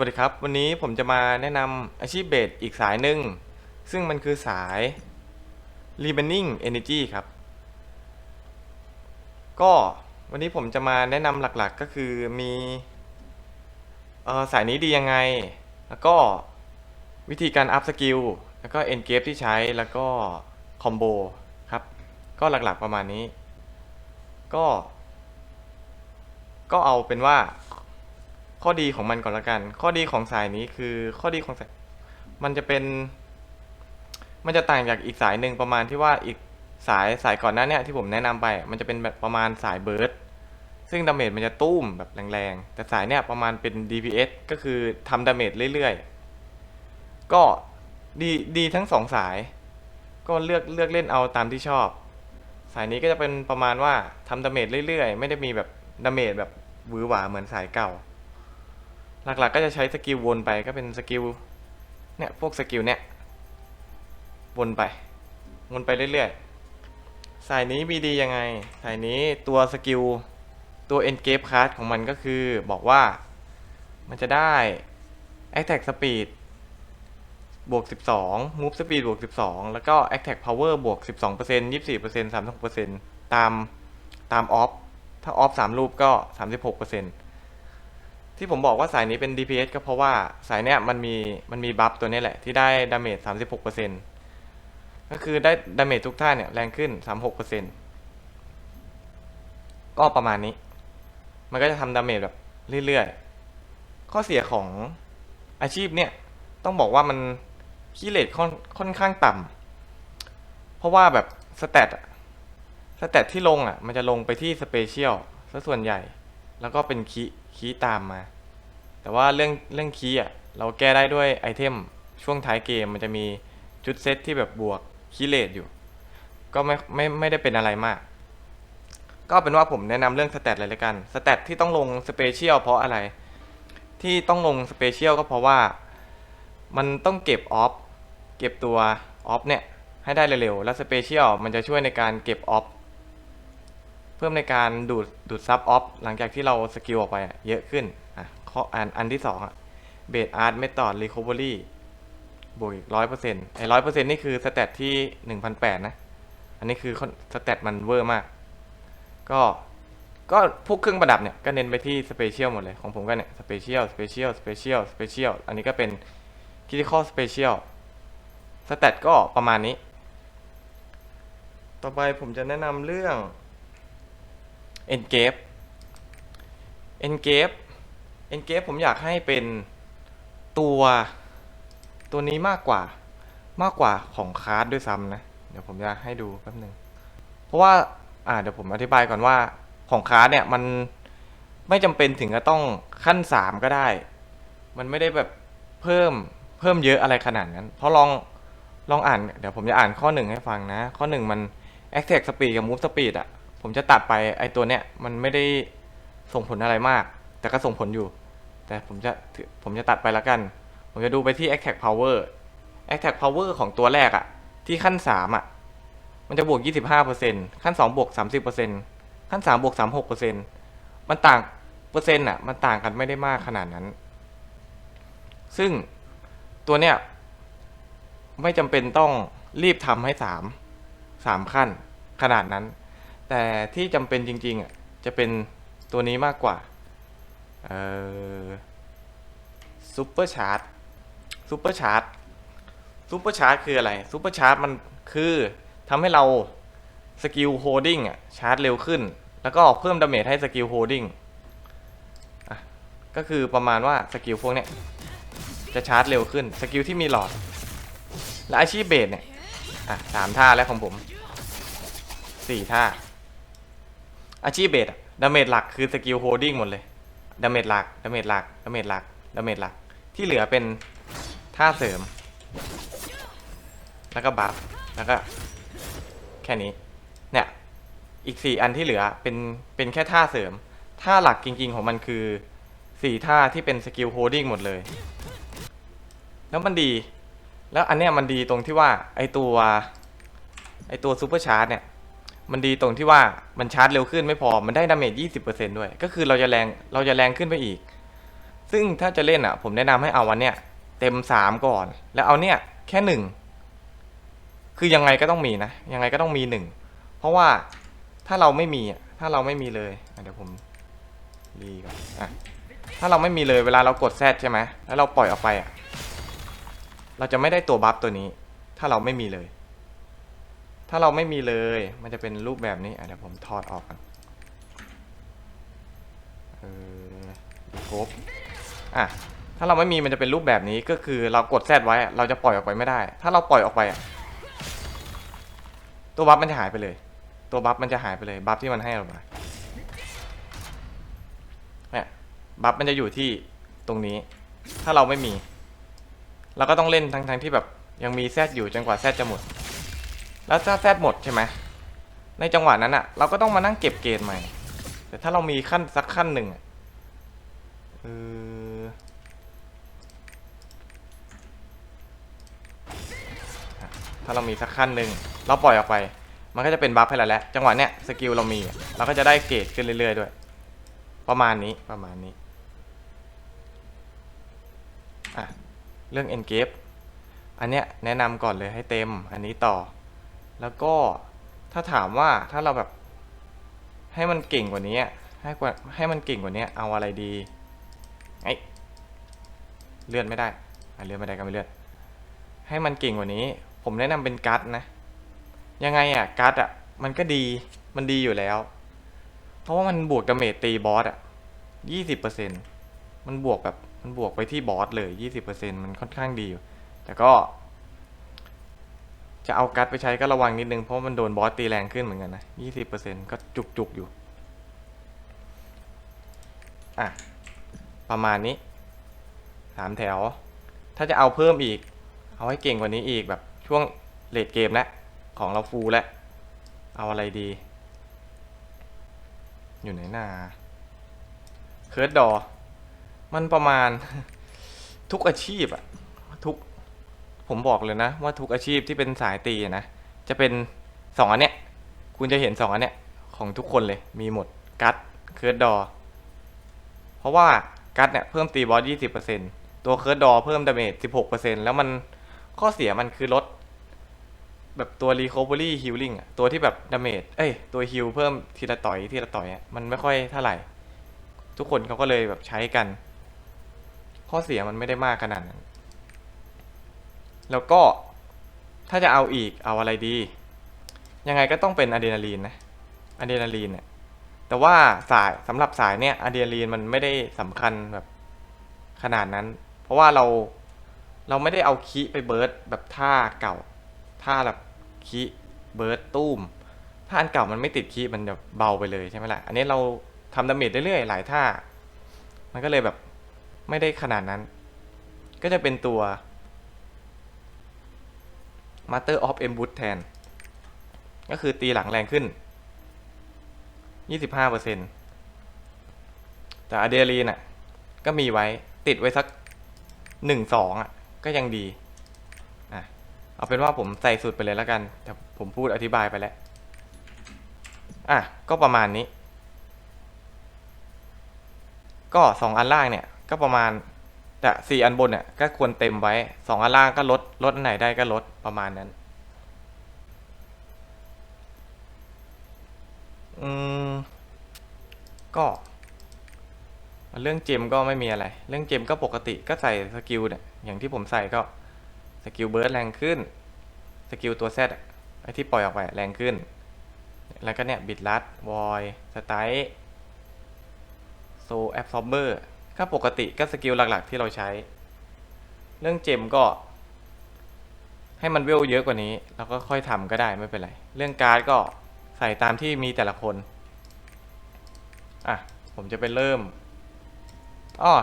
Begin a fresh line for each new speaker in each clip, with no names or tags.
สวัสดีครับ วันนี้ผมจะมาแนะนำอาชีพเบสอีกสายหนึ่ง ซึ่งมันคือสาย r e b a n n i n g Energy ครับ ก็วันนี้ผมจะมาแนะนำหลักๆก็คือมีเออสายนี้ดียังไง แล้วก็วิธีการอัพสกิลแล้วก็เอนเกฟที่ใช้แล้วก็คอมโบครับ ก็หลักๆประมาณนี้ ก็ ก็เอาเป็นว่า ข้อดีของมันก่อนละกัน ข้อดีของสายนี้คือข้อดีของสายมันจะเป็น มันจะต่างจากอีกสายหนึ่งประมาณที่ว่าอีกสายสายก่อนหน้าเนี่ยที่ผมแนะนำไป มันจะเป็นแบบประมาณสายเบิร์ดซึ่งดาเมจมันจะตุ้มแบบแรงๆ แต่สายเนี่ยประมาณเป็น DPS ก็คือทำดาเมจเรื่อยๆ ก็ดีดีทั้งสองสาย ก็เลือกเลือกเล่นเอาตามที่ชอบ สายนี้ก็จะเป็นประมาณว่าทำดาเมจเรื่อยๆ ไม่ได้มีแบบดาเมจแบบวือหวาเหมือนสายเก่า หลักๆก็จะใช้สกิลวนไปก็เป็นสกิลเนี่ยพวกสกิลเนี่ยวนไป วนไปเรื่อยๆ สายนี้มีดียังไง สายนี้ตัวสกิลตัว Engage Card ของมันก็คือบอกว่ามันจะได้ Attack Speed บวก 12 Move Speed บวก 12 แล้วก็ Attack Power บวก 12% 24% 36%ตามตามออฟ ถ้าออฟ 3 รูปก็ 36% ที่ผมบอกว่าสายนี้เป็น DPS ก็เพราะว่าสายเนี้ยมันมีมันมีบัฟตัวนี้แหละที่ได้ดาเมจ36%ก็คือได้ดาเมจทุกท่าเนี่ยแรงขึ้น 36%ก็ประมาณนี้ มันก็จะทำดาเมจแบบเรื่อยๆ ข้อเสียของอาชีพเนี่ยต้องบอกว่ามันคีเลตค่อนค่อนข้างต่ำเพราะว่าแบบสเตตสเตตที่ลงอะมันจะลงไปที่สเปเชียลซะส่วนใหญ่ แล้วก็เป็นคีคีตามมา แต่ว่าเรื่องเรื่องคีอะเราแก้ได้ด้วยไอเทมช่วงท้ายเกมมันจะมีจุดเซตที่แบบบวกคีเลตอยู่ ก็ไม่ไม่ไม่ได้เป็นอะไรมาก ก็เป็นว่าผมแนะนำเรื่องสเตตเลยละกันสเตตที่ต้องลงสเปเชียลเพราะอะไร ที่ต้องลงสเปเชียลก็เพราะว่า มันต้องเก็บออฟเก็บตัวออฟเนี่ยให้ได้เร็วๆ แล้วสเปเชียลมันจะช่วยในการเก็บออฟ เพิ่มในการดูดดูดซับออฟหลังจากที่เราสกิลออกไปเยอะขึ้นอะข้ออันอันที่สองอะเบสอาร์ตเมธอดรีคอเวอรี่บวกอีกร้อยเปอร์เซ็นต์ไอ้ร้อยเปอร์เซ็นต์นี่คือสเตตที่หนึ่งพันแปดนะ อันนี้คือสเตตมันเวอร์มาก ก็ก็พวกเครื่องประดับเนี่ย ก็เน้นไปที่สเปเชียลหมดเลย ของผมก็เนี่ยสเปเชียลสเปเชียลสเปเชียลสเปเชียลอันนี้ก็เป็นคิติคอลสเปเชียลสเตตก็ประมาณนี้ ต่อไปผมจะแนะนำเรื่อง Engage Engage Engage ผมอยากให้เป็นตัวตัวนี้มากกว่ามากกว่าของคาร์ดด้วยซ้ำนะ เดี๋ยวผมจะให้ดูแป๊บหนึ่งเพราะว่าอ่าเดี๋ยวผมอธิบายก่อนว่าของคาร์ดเนี่ยมันไม่จำเป็นถึงจะต้องขั้นสามก็ได้ มันไม่ได้แบบเพิ่มเพิ่มเยอะอะไรขนาดนั้น เพราะลองลองอ่าน เดี๋ยวผมจะอ่านข้อหนึ่งให้ฟังนะ ข้อหนึ่งมัน Attack Speed กับ Move Speed อะ ผมจะตัดไปไอตัวเนี้ยมันไม่ได้ส่งผลอะไรมาก แต่ก็ส่งผลอยู่ แต่ผมจะผมจะตัดไปแล้วกัน ผมจะดูไปที่ Attack Power Attack Power ของตัวแรกอะที่ขั้นสามอะมันจะบวก 25%ขั้น 2 บวก 30%ขั้น 3 บวก 36%มันต่างเปอร์เซ็นต์อะมันต่างกันไม่ได้มากขนาดนั้น ซึ่งตัวเนี้ยไม่จำเป็นต้องรีบทำให้สามสามขั้นขนาดนั้น แต่ที่จำเป็นจริงๆอะจะเป็นตัวนี้มากกว่า เออซูเปอร์ชาร์จซูเปอร์ชาร์จซูเปอร์ชาร์จคืออะไรซูเปอร์ชาร์จมันคือทำให้เราสกิลโฮดดิ้งอะชาร์จเร็วขึ้น แล้วก็เพิ่มดาเมจให้สกิลโฮดดิ้งอะก็คือประมาณว่าสกิลพวกเนี้ยจะชาร์จเร็วขึ้นสกิลที่มีหลอด และอาชีพเบสเนี่ย อะสามท่าแล้วของผมสี่ท่า อาชีพเบสอะดาเมจหลักคือสกิลโฮดดิ้งหมดเลยดาเมจหลักดาเมจหลักดาเมจหลักดาเมจหลัก ที่เหลือเป็นท่าเสริม แล้วก็บัฟ แล้วก็ แค่นี้ เนี่ย อีกสี่อันที่เหลือเป็น เป็นแค่ท่าเสริม ท่าหลักจริง ๆ ของมันคือสี่ท่าที่เป็นสกิลโฮดดิ้งหมดเลย แล้วมันดี แล้วอันเนี้ยมันดีตรงที่ว่า ไอตัว ไอตัวซูเปอร์ชาร์จเนี่ย มันดีตรงที่ว่ามันชาร์จเร็วขึ้นไม่พอ มันได้ดาเมจ20%ด้วย ก็คือเราจะแรงเราจะแรงขึ้นไปอีก ซึ่งถ้าจะเล่นอะ ผมแนะนำให้เอาวันเนี้ยเต็มสามก่อน แล้วเอาเนี่ยแค่หนึ่งคือยังไงก็ต้องมีนะ ยังไงก็ต้องมีหนึ่งเพราะว่าถ้าเราไม่มีถ้าเราไม่มีเลยเดี๋ยวผมรีก่อนอะถ้าเราไม่มีเลยเวลาเรากดแซดใช่ไหมแล้วเราปล่อยออกไปอะเราจะไม่ได้ตัวบัฟตัวนี้ ถ้าเราไม่มีเลย ถ้าเราไม่มีเลย มันจะเป็นรูปแบบนี้เดี๋ยวผมถอดออกกันเออครบอะถ้าเราไม่มีมันจะเป็นรูปแบบนี้ก็คือเรากดแซดไว้ เราจะปล่อยออกไปไม่ได้ ถ้าเราปล่อยออกไปอะตัวบัฟมันจะหายไปเลย ตัวบัฟมันจะหายไปเลย บัฟที่มันให้เรามาเนี่ยบัฟมันจะอยู่ที่ตรงนี้ ถ้าเราไม่มี เราก็ต้องเล่นทั้งทั้งที่แบบยังมีแซดอยู่จนกว่าแซดจะหมด แล้วถ้าแซดหมดใช่ไหมในจังหวะนั้นอะเราก็ต้องมานั่งเก็บเกรดใหม่ แต่ถ้าเรามีขั้นสักขั้นหนึ่งอะเออถ้าเรามีสักขั้นหนึ่งเราปล่อยออกไป มันก็จะเป็นบัฟให้เราแล้ว จังหวะเนี้ยสกิลเรามี เราก็จะได้เกรดขึ้นเรื่อยๆด้วย ประมาณนี้ประมาณนี้อะเรื่อง engage อันเนี้ยแนะนำก่อนเลยให้เต็มอันนี้ต่อ แล้วก็ถ้าถามว่าถ้าเราแบบให้มันเก่งกว่านี้ให้กว่าให้มันเก่งกว่านี้เอาอะไรดีไอเลื่อนไม่ได้อะเลื่อนไม่ได้ก็ไม่เลื่อนให้มันเก่งกว่านี้ ผมแนะนำเป็นกัดนะ ยังไงอะกัดอะมันก็ดีมันดีอยู่แล้ว เพราะว่ามันบวกดาเมจตีบอสอะยี่สิบเปอร์เซ็นมันบวกแบบมันบวกไปที่บอสเลยยี่สิบเปอร์เซ็นมันค่อนข้างดีอยู่แต่ก็ จะเอากัดไปใช้ก็ระวังนิดนึง เพราะมันโดนบอสตีแรงขึ้นเหมือนกันนะยี่สิบเปอร์เซ็นก็จุกจุกๆอยู่ อะ ประมาณนี้สามแถว ถ้าจะเอาเพิ่มอีก เอาให้เก่งกว่านี้อีกแบบช่วงเลดเกมแล้วของเราฟูลแล้ว เอาอะไรดี อยู่ไหนหนาเคิร์ดดอ มันประมาณทุกอาชีพอะ ผมบอกเลยนะว่าทุกอาชีพที่เป็นสายตีนะ จะเป็นสองอันเนี้ย คุณจะเห็นสองอันเนี้ยของทุกคนเลยมีหมดกัดเคิร์ดดอ เพราะว่ากัดเนี่ยเพิ่มตีบอสยี่สิบเปอร์เซ็นตัวเคิร์ดดอเพิ่มดาเมจสิบหกเปอร์เซ็นแล้วมันข้อเสียมันคือลดแบบตัว recovery healing อะตัวที่แบบดาเมจเอ้ย ตัวฮิลเพิ่มทีละต่อยทีละต่อยอะมันไม่ค่อยเท่าไหร่ ทุกคนเขาก็เลยแบบใช้กัน ข้อเสียมันไม่ได้มากขนาดนั้น แล้วก็ถ้าจะเอาอีกเอาอะไรดี ยังไงก็ต้องเป็นอะดรีนาลีนนะอะดรีนาลีนเนี่ยแต่ว่าสายสำหรับสายเนี่ยอะดรีนาลีนมันไม่ได้สำคัญแบบขนาดนั้น เพราะว่าเราเราไม่ได้เอาคีไปเบิร์ดแบบท่าเก่าท่าแบบคีเบิร์ดตุ้มถ้าอันเก่ามันไม่ติดคีมันจะเบาไปเลยใช่ไหมล่ะ อันนี้เราทำดาเมจเรื่อยๆหลายท่า มันก็เลยแบบไม่ได้ขนาดนั้น ก็จะเป็นตัว Master of e m b u s แทน ก็คือตีหลังแรงขึ้น 25%แต่อะเดรีนอะ ก็มีไว้ติดไว้สักหนึ่งสองอะ ก็ยังดีอะเอาเป็นว่าผมใส่สุดไปเลยแล้วกัน แต่ผมพูดอธิบายไปแล้ว อะ ก็ประมาณนี้ ก็สองอันล่างเนี่ย ก็ประมาณ แต่สี่อันบนเนี่ยก็ควรเต็มไว้สองอันล่างก็ลดลดอันไหนได้ก็ลดประมาณนั้น อืม ก็เรื่องเจมก็ไม่มีอะไร เรื่องเจมก็ปกติก็ใส่สกิลเนี่ยอย่างที่ผมใส่ก็สกิลเบิร์ดแรงขึ้น สกิลตัวแซดไอที่ปล่อยออกไปแรงขึ้น แล้วก็เนี่ยบิดลัดวอยสไตล์โซแอบซอร์เบอร์ ก็ปกติก็สกิลหลัก ๆ ที่เราใช้ เรื่องเจมก็ ให้มันเวลเยอะกว่านี้ เราก็ค่อยทำก็ได้ไม่เป็นไร เรื่องการ์ดก็ใส่ตามที่มีแต่ละคน อะ ผมจะไปเริ่มอ้อ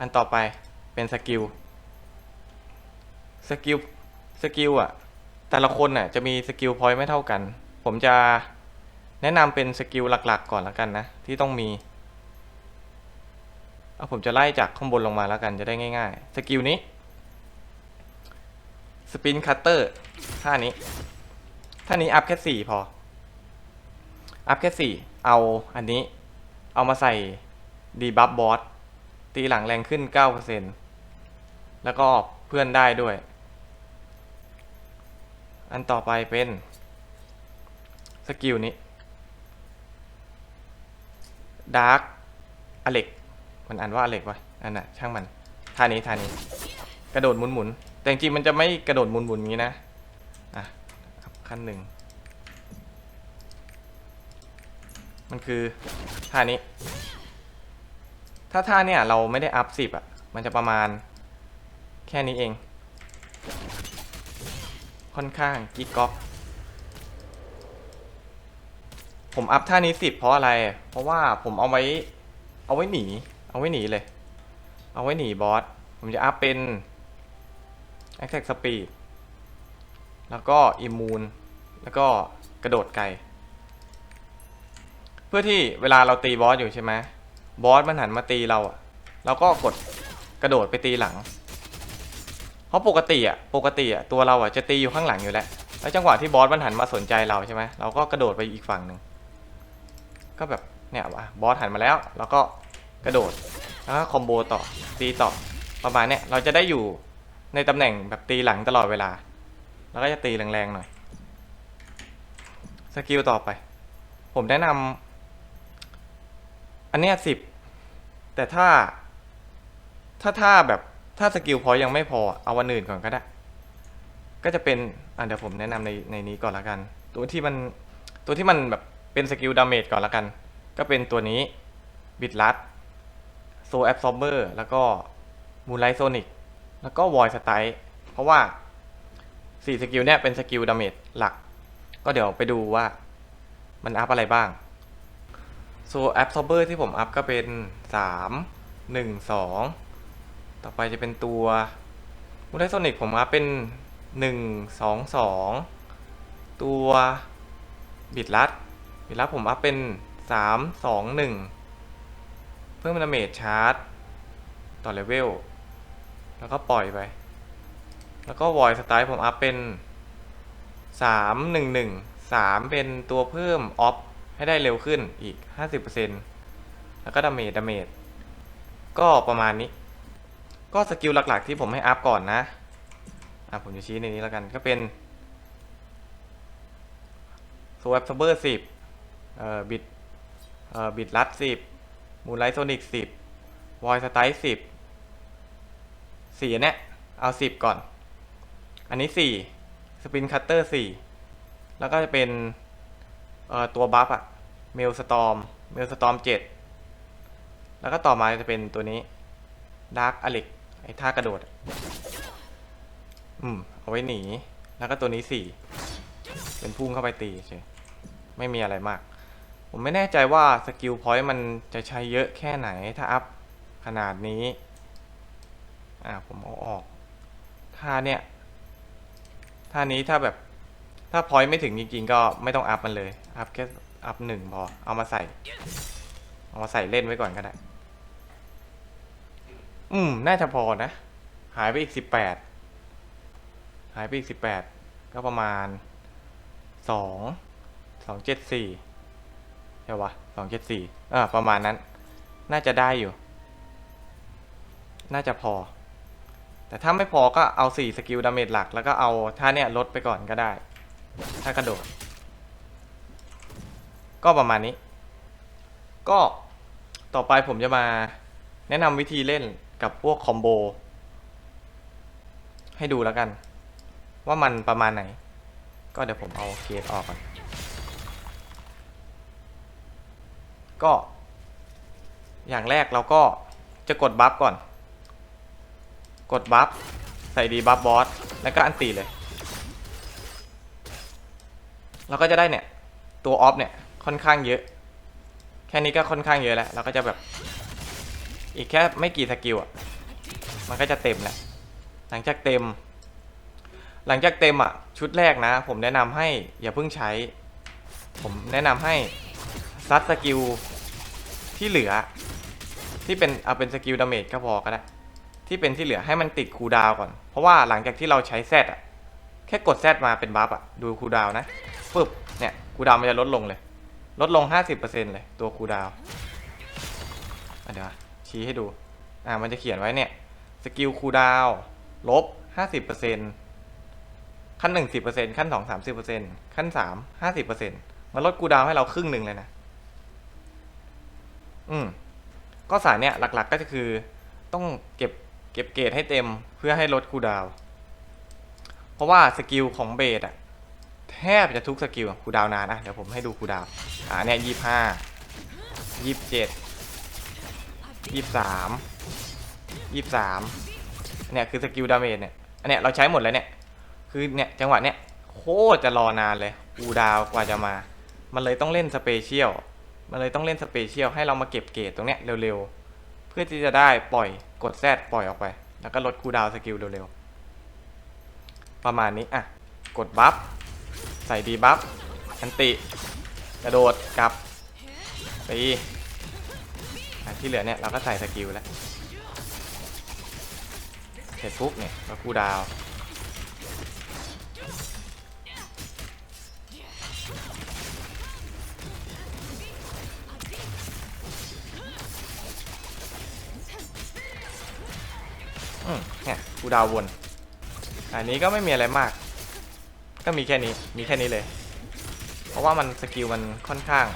อันต่อไปเป็นสกิล สกิล สกิลอะ แต่ละคนน่ะจะมีสกิลพอยต์ไม่เท่ากัน ผมจะแนะนำเป็นสกิลหลัก ๆ ก่อนล้วกันนะ ที่ต้องมี เอาผมจะไล่จากข้างบนลงมาแล้วกันจะได้ง่ายๆ สกิลนี้ สปินคัตเตอร์ท่านี้ ท่านี้อัพแค่สี่พอ อัพแค่สี่ เอาอันนี้ เอามาใส่ดีบัฟบอส ตีหลังแรงขึ้นเก้าเปอร์เซ็นแล้วก็เพื่อนได้ด้วย อันต่อไปเป็น สกิลนี้ดาร์กอเล็ก มันอ่านว่าอเล็กวะอันน่ะช่างมันท่านี้ท่านี้ กระโดดหมุนๆแต่จริงมันจะไม่กระโดดหมุนๆอย่างนี้นะอะขั้นหนึ่งมันคือท่านี้ ถ้าท่าเนี่ยเราไม่ได้อัพสิบอะมันจะประมาณ แค่นี้เอง ค่อนข้างกิ๊กก๊อกผมอัพท่านี้สิบเพราะอะไร เพราะว่าผมเอาไว้ เอาไว้หนี เอาไว้หนีเลย เอาไว้หนีบอส ผมจะอัพเป็น Attack Speed แล้วก็ Immune แล้วก็กระโดดไกล เพื่อที่เวลาเราตีบอสอยู่ใช่ไหมบอสมันหันมาตีเราอะเราก็กดกระโดดไปตีหลัง เพราะปกติอะปกติอะตัวเราอะจะตีอยู่ข้างหลังอยู่แล้ว แล้วจังหวะที่บอสมันหันมาสนใจเราใช่ไหมเราก็กระโดดไปอีกฝั่งหนึ่ง ก็แบบเนี่ยว่ะบอสหันมาแล้วเราก็ กระโดดแล้วก็คอมโบต่อตีต่อประมาณเนี้ยเราจะได้อยู่ในตำแหน่งแบบตีหลังตลอดเวลา แล้วก็จะตีแรงๆหน่อยสกิลต่อไป ผมแนะนำอันเนี้ยสิบแต่ถ้า ถ้าถ้าแบบถ้าสกิลพอยังไม่พอเอาวันอื่นก่อนก็ได้ ก็จะเป็นอะเดี๋ยวผมแนะนำในในนี้ก่อนละกัน ตัวที่มันตัวที่มันแบบเป็นสกิลดาเมจก่อนละกัน ก็เป็นตัวนี้บิดลัด โซแอบซอ b เบอร์แล้วก็มูไลโซนิกแล้วก็วอยสไตเพราะว่าสี่สกิลเนี่ยเป็นสกิลดาเมจหลัก ก็เดี๋ยวไปดูว่ามันอัพอะไรบ้างโซแอบซอ b เบอร์ที่ผมอัพก็เป็นสามหนึ่งสองต่อไปจะเป็นตัวมูไลโซนิกผมอัพเป็นหนึ่งสองสองตัวบิดลัดบิดลัดผมอัพเป็นสามสองหนึ่ง เพิ่มดาเมจชาร์จ ต่อเลเวล แล้วก็ปล่อยไป แล้วก็วอยสไตล์ผมอัพเป็นสามหนึ่งหนึ่งสามเป็นตัวเพิ่มออฟให้ได้เร็วขึ้นอีกห้าสิบเปอร์เซ็นแล้วก็ดาเมจดาเมจก็ประมาณนี้ ก็สกิลหลักๆที่ผมให้อัพก่อนนะ อะผมจะชี้ในนี้แล้วกันก็เป็นโซแอปซเบอร์สิบเอ่อบิดเอ่อบิดลัดสิบ มูไลท์โซนิกสิบวอยสไตล์สิบสี่อันเนี้ยเอาสิบก่อน อันนี้สี่สปินคัตเตอร์สี่แล้วก็จะเป็นเอ่อตัวบัฟอะเมลสตอมเมลสตอมเจ็ดแล้วก็ต่อมาจะเป็นตัวนี้ดาร์กอเล็กไอ้ท่ากระโดดอะอืม เอาไว้หนี แล้วก็ตัวนี้สี่ เป็นพุ่งเข้าไปตีเฉยไม่มีอะไรมาก ผมไม่แน่ใจว่าสกิลพอยต์มันจะใช้เยอะแค่ไหนถ้าอัพขนาดนี้ อ่าผมเอาออกท่าเนี้ยท่านี้ถ้าแบบถ้าพอยต์ไม่ถึงจริงๆ ก็ไม่ต้องอัพมันเลย อัพแค่อัพหนึ่งพอ เอามาใส่ เอามาใส่เล่นไว้ก่อนก็ได้ อืม น่าจะพอนะ หายไปอีกสิบแปด หายไปอีกสิบแปด ก็ประมาณสอง สองเจ็ดสี่ ช่ปะสองเจ็ดสี่อ่าประมาณนั้น น่าจะได้อยู่ น่าจะพอ แต่ถ้าไม่พอก็เอาสี่สกิลดาเมจหลัก แล้วก็เอาท่าเนี้ยลดไปก่อนก็ได้ ถ้ากระโดด ก็ประมาณนี้ ก็ต่อไปผมจะมาแนะนำวิธีเล่นกับพวกคอมโบให้ดูแล้วกัน ว่ามันประมาณไหน ก็เดี๋ยวผมเอาเกรดออกก่อน ก็ อย่างแรกเราก็จะกดบัฟก่อน กดบัฟใส่ดีบัฟบอสแล้วก็อันตีเลยเราก็จะได้เนี่ย ตัวออฟเนี่ยค่อนข้างเยอะ แค่นี้ก็ค่อนข้างเยอะแล้วเราก็จะแบบ อีกแค่ไม่กี่สกิลอะมันก็จะเต็มแหละหลังจากเต็ม หลังจากเต็มอะ ชุดแรกนะ ผมแนะนำให้อย่าเพิ่งใช้ ผมแนะนำให้ ซัดสกิลที่เหลือ ที่เป็นเอาเป็นสกิลดาเมจก็พอก็ได้ที่เป็นที่เหลือให้มันติดคูดาวก่อน เพราะว่าหลังจากที่เราใช้แซดอะแค่กดแซดมาเป็นบัฟอะดูคูดาวนะปึ๊บเนี่ยคูดาวมันจะลดลงเลย ลดลง 50%เลยตัวคูดาวอะเดี๋ยวชี้ให้ดูอ่ามันจะเขียนไว้เนี่ยสกิลคูดาวลบห้าสิบเปอร์เซ็นขั้นหนึ่งสิบเปอร์เซ็นขั้นสองสามสิบเปอร์เซ็นขั้นสามห้าสิบเปอร์เซ็นมันลดคูดาวให้เราครึ่งหนึ่งเลยนะ อืมก็สายเนี่ยหลักๆก็จะคือ ต้องเก็บเก็บเกรดให้เต็มเพื่อให้ลดคูดาว เพราะว่าสกิลของเบสอะแทบจะทุกสกิลคูดาวนานนะเดี๋ยวผมให้ดูคูดาวอ่าเนี่ยยี่ห้ายี่สิบเจ็ดยี่สามยี่สามเนี่ยคือสกิลดาเมจเนี่ยอันเนี้ยเราใช้หมดแล้วเนี่ยคือเนี่ยจังหวะเนี่ยโคตรจะรอนานเลยคูดาวกว่าจะมา มันเลยต้องเล่นสเปเชียล มันเลยต้องเล่นสเปเชียลให้เรามาเก็บเกรดตรงเนี้ยเร็วๆ เพื่อที่จะได้ปล่อยกดแซดปล่อยออกไป แล้วก็ลดคูดาวสกิลเร็วๆ ประมาณนี้อะ กดบัฟ ใส่ดีบัฟอันติ กระโดดกลับตีที่เหลือเนี่ยเราก็ใส่สกิลแล้ว เสร็จปุ๊บเนี่ยก็คูดาว ดาววน อันนี้ก็ไม่มีอะไรมาก ก็มีแค่นี้ มีแค่นี้เลย เพราะว่ามันสกิลมันค่อนข้าง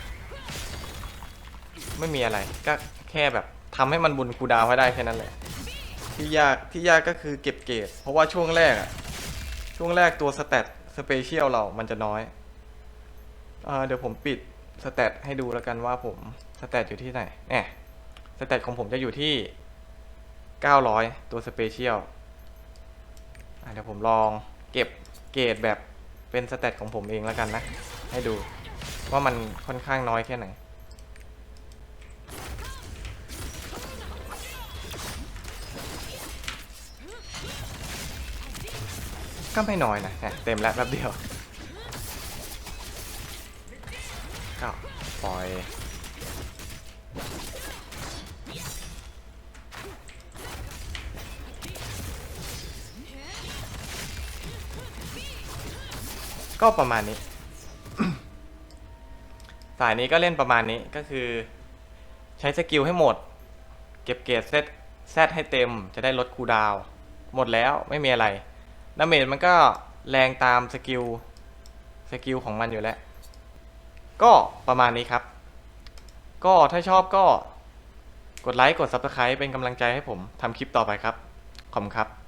ไม่มีอะไร ก็แค่แบบทำให้มันบุญกูดาวให้ได้แค่นั้นแหละ ที่ยากที่ยากก็คือเก็บเกรดเพราะว่าช่วงแรกอะช่วงแรกตัวสเตตสเปเชียลเรามันจะน้อยเอเดี๋ยวผมปิดสเตตให้ดูแล้วกันว่าผมสเตตอยู่ที่ไหนแหมสเตตของผมจะอยู่ที่ 900 ตัวสเปเชียล เดี๋ยวผมลองเก็บเกรดแบบเป็นสเตตของผมเองแล้วกันนะ ให้ดูว่ามันค่อนข้างน้อยแค่ไหนก็ไม่น้อยนะเนี่ยเต็มแล้วแป๊บเดียวก็ปล่อย ก็ประมาณนี้ สายนี้ก็เล่นประมาณนี้ก็คือ ใช้สกิลให้หมด เก็บเกรดเซตแซดให้เต็มจะได้ลดคูดาว หมดแล้วไม่มีอะไรดาเมจมันก็แรงตามสกิลสกิลของมันอยู่แล้ว ก็ประมาณนี้ครับ ก็ถ้าชอบก็กดไลค์กด Subscribe เป็นกำลังใจให้ผมทำคลิปต่อไปครับ ขอบคุณครับ